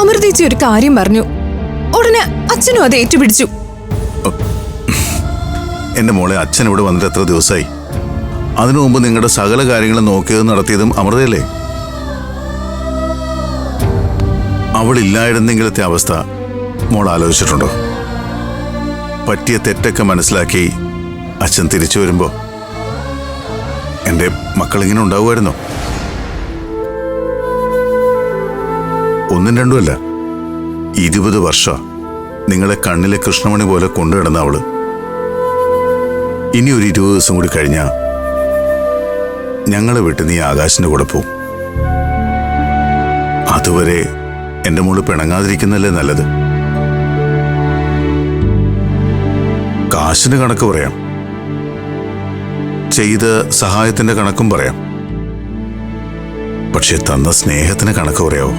അമൃതേച്ചി ഒരു കാര്യം പറഞ്ഞു. ഉടനെ അച്ഛനും അത് ഏറ്റുപിടിച്ചു. എന്റെ മോളെ അച്ഛൻ ഇവിടെ വന്നിട്ട് എത്ര ദിവസമായി അതിനു മുമ്പ് നിങ്ങളുടെ സകല കാര്യങ്ങളും നോക്കിയതും നടത്തിയതും അമൃതയല്ലേ? അവളില്ലായിരുന്നെങ്കിലത്തെ അവസ്ഥ മോൾ ആലോചിച്ചിട്ടുണ്ടോ? പറ്റിയ തെറ്റൊക്കെ മനസ്സിലാക്കി അച്ഛൻ തിരിച്ചു വരുമ്പോ എന്റെ മക്കളിങ്ങനെ ഉണ്ടാവുമായിരുന്നോ? ഒന്നും രണ്ടുമല്ല ഇരുപത് വർഷം നിങ്ങളെ കണ്ണിലെ കൃഷ്ണമണി പോലെ കൊണ്ടുകിടന്ന അവൾ. ഇനി ഒരു ഇരുപത് ദിവസം കൂടി കഴിഞ്ഞാ ഞങ്ങളെ വിട്ട് നീ ആകാശിന്റെ കൂടെ പോവും. അതുവരെ എന്റെ മോൾ പിണങ്ങാതിരിക്കുന്നല്ലേ നല്ലത്? കാശിന് കണക്ക് പറയാം. ചെയ്ത സഹായത്തിന്റെ കണക്കും പറയാം. പക്ഷെ തന്ന സ്നേഹത്തിന് കണക്ക് പറയാവോ?